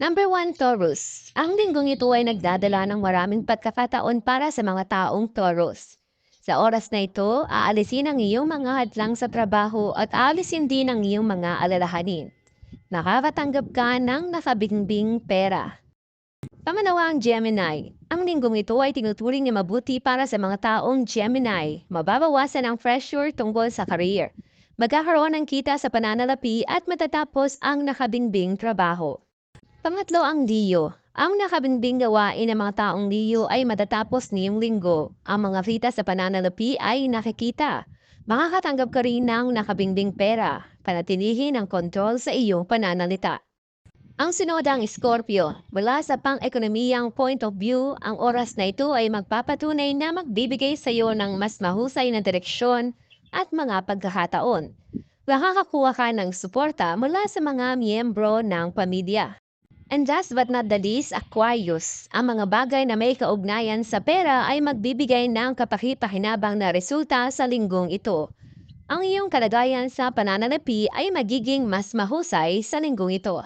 Number 1, Taurus. Ang linggong ito ay nagdadala ng maraming pagkakataon para sa mga taong Taurus. Sa oras na ito, aalisin ang iyong mga hadlang sa trabaho at aalisin din ang iyong mga alalahanin. Nakakatanggap ka ng nakabingbing pera. Pamanawa ang Gemini. Ang linggong ito ay tinuturing na mabuti para sa mga taong Gemini. Mababawasan ang pressure tungkol sa career. Magkakaroon ng kita sa pananalapi at matatapos ang nakabingbing trabaho. Pangatlo ang Leo. Ang nakabingbing gawain ng mga taong Leo ay matatapos niyong linggo. Ang mga kita sa pananalapi ay nakikita. Makakatanggap ka rin ng nakabingbing pera. Panatilihin ang kontrol sa iyong pananalita. Ang sunod ang Scorpio. Mula sa pang-ekonomiyang point of view, ang oras na ito ay magpapatunay na magbibigay sa iyo ng mas mahusay na direksyon at mga pagkakataon. Makakakuha ka ng suporta mula sa mga miyembro ng pamilya. And last but not the least, Aquarius. Ang mga bagay na may kaugnayan sa pera ay magbibigay ng kapakipakinabang na resulta sa linggong ito. Ang iyong kalagayan sa pananalapi ay magiging mas mahusay sa linggong ito.